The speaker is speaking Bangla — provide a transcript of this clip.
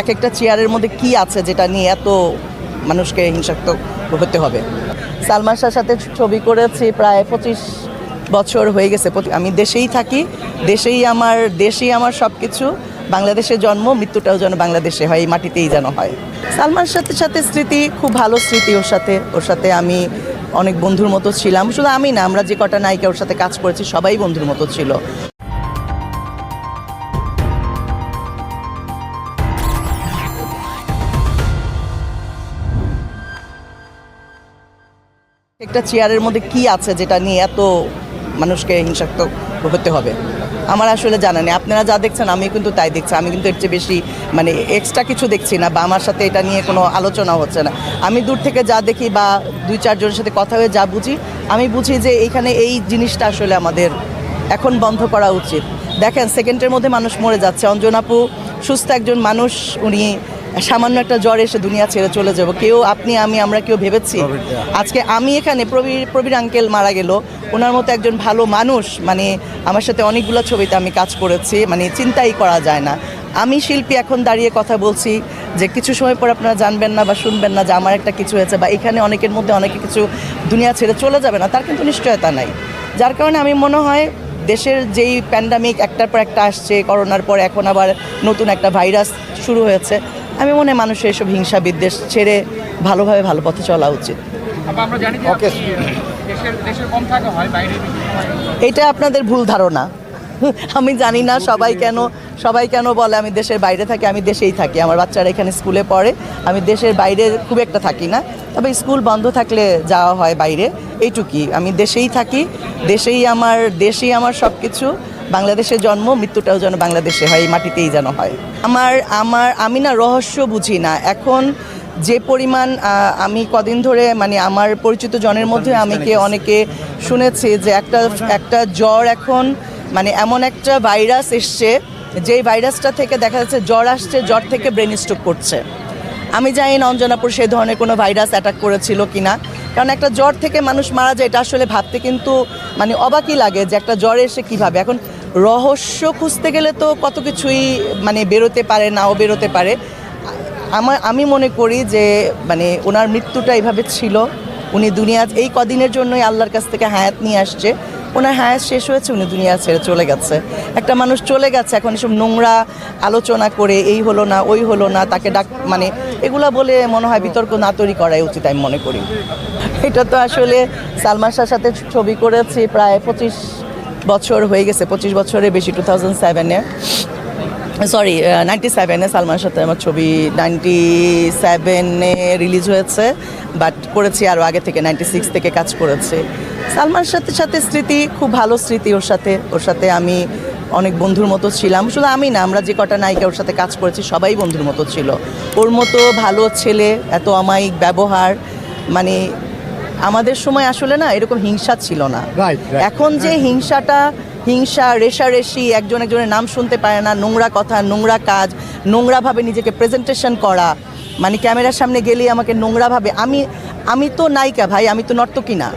এক একটা চেয়ারের মধ্যে কি আছে যেটা নিয়ে এত মানুষকে হিংসাত্মক হতে হবে? সালমান শাহর সাথে ছবি করেছি প্রায় পঁচিশ বছর হয়ে গেছে। আমি দেশেই থাকি, দেশেই আমার দেশেই আমার সব কিছু বাংলাদেশে জন্ম, মৃত্যুটাও যেন বাংলাদেশে হয়, এই মাটিতেই যেন হয়। সালমানের সাথে সাথে স্মৃতি, খুব ভালো স্মৃতি ওর সাথে। ওর সাথে আমি অনেক বন্ধুর মতো ছিলাম। শুধু আমি না, আমরা যে কটা নায়িকা ওর সাথে কাজ করেছি, সবাই বন্ধুর মতো ছিল। একটা চেয়ারের মধ্যে কি আছে যেটা নিয়ে এত মানুষকে হিংসাত্মক হতে হবে? আমার আসলে জানা নেই। আপনারা যা দেখছেন আমি কিন্তু তাই দেখছি। আমি কিন্তু এর চেয়ে বেশি মানে এক্সট্রা কিছু দেখছি না বা আমার সাথে এটা নিয়ে কোনো আলোচনা হচ্ছে না। আমি দূর থেকে যা দেখি বা দুই চারজনের সাথে কথা হয়ে যা বুঝি, আমি বুঝি যে এইখানে এই জিনিসটা আসলে আমাদের এখন বন্ধ করা উচিত। দেখেন সেকেন্ডের মধ্যে মানুষ মরে যাচ্ছে। অঞ্জনাপু সুস্থ একজন মানুষ, উনি সামান্য একটা জ্বর এসে দুনিয়া ছেড়ে চলে যাব। কেউ আপনি আমি আমরা কেউ ভেবেছি? আজকে আমি এখানে প্রবীর প্রবীর আঙ্কেল মারা গেল। ওনার মতো একজন ভালো মানুষ মানে আমার সাথে অনেকগুলো ছবিতে আমি কাজ করেছি মানে চিন্তাই করা যায় না। আমি শিল্পী এখন দাঁড়িয়ে কথা বলছি যে কিছু সময় পর আপনারা জানবেন না বা শুনবেন না যে আমার একটা কিছু হয়েছে বা এখানে অনেকের মধ্যে অনেকে কিছু দুনিয়া ছেড়ে চলে যাবে না তার কিন্তু নিশ্চয়তা নাই। যার কারণে আমি মনে হয় দেশের যেই প্যান্ডামিক একটার পর একটা আসছে করোনার পর এখন আবার নতুন একটা ভাইরাস শুরু হয়েছে। আমি মনে মানুষের এসব হিংসা বিদ্বেষ ছেড়ে ভালোভাবে ভালো পথে চলা উচিত। আপা, আমরা জানি যে আপনি দেশের দেশের কম থাকা বাইরে বেশি। এটা আপনাদের ভুল ধারণা। আমি জানি না সবাই কেন সবাই কেন বলে আমি দেশের বাইরে থাকি আমি দেশেই থাকি। আমার বাচ্চারা এখানে স্কুলে পড়ে আমি দেশের বাইরে খুব একটা থাকি না। তবে স্কুল বন্ধ থাকলে যাওয়া হয় বাইরে এইটুকুই। আমি দেশেই থাকি দেশেই আমার দেশেই আমার সব কিছু বাংলাদেশে জন্ম মৃত্যুটাও যেন বাংলাদেশে হয় এই মাটিতেই যেন হয়। আমার আমার আমি না রহস্য বুঝি না। এখন যে পরিমাণ আমি কদিন ধরে মানে আমার পরিচিত জনের মধ্যে আমি কে অনেকে শুনেছি যে একটা একটা জ্বর এখন মানে এমন একটা ভাইরাস এসছে যেই ভাইরাসটা থেকে দেখা যাচ্ছে জ্বর আসছে জ্বর থেকে ব্রেন স্ট্রোক করছে। আমি জানি না অঞ্জনাপুর সেই ধরনের কোনো ভাইরাস অ্যাটাক করেছিল কি না কারণ একটা জ্বর থেকে মানুষ মারা যায় এটা আসলে ভাবতে কিন্তু মানে অবাকই লাগে যে একটা জ্বর এসে কীভাবে। এখন রহস্য খুঁজতে গেলে তো কত কিছুই মানে বেরোতে পারে নাও বেরোতে পারে। আমার আমি মনে করি যে মানে ওনার মৃত্যুটা এইভাবে ছিল। উনি দুনিয়া, এই কদিনের জন্যই আল্লাহর কাছ থেকে হায়াত নিয়ে আসছে। ওনার হায়াত শেষ হয়েছে, উনি দুনিয়া ছেড়ে চলে গেছে। একটা মানুষ চলে গেছে, এখন এসব নোংরা আলোচনা করে, এই হলো না, ওই হলো না, তাকে ডাক মানে এগুলা বলে মনে হয় বিতর্ক না তৈরি করাই উচিত, আমি মনে করি। এটা তো আসলে সালমান শাহর সাথে ছবি করেছি, প্রায় পঁচিশ বছর হয়ে গেছে, পঁচিশ বছরের বেশি টু থাউজেন্ড সেভেনে সরি নাইনটি সেভেনে সালমানের সাথে আমার ছবি নাইনটি সেভেনে রিলিজ হয়েছে বাট করেছি আরও আগে থেকে নাইনটি সিক্স থেকে কাজ করেছি। সালমানের সাথে সাথে স্মৃতি, খুব ভালো স্মৃতি ওর সাথে ওর সাথে আমি অনেক বন্ধুর মতো ছিলাম। শুধু আমি না, আমরা যে কটা নায়িকা ওর সাথে কাজ করেছি, সবাই বন্ধুর মতো ছিল। ওর মতো ভালো ছেলে, এত অমায়িক ব্যবহার মানে আমাদের সময় আসলে না এরকম হিংসা ছিল না. এখন যে হিংসাটা হিংসা রেশারেশি একজন একজনের নাম শুনতে পারে না নোংরা কথা নোংরা কাজ নোংরাভাবে নিজেকে প্রেজেন্টেশন করা মানে ক্যামেরার সামনে গেলেই আমাকে নোংরাভাবে আমি আমি তো নায়িকা ভাই আমি তো নর্তকী না।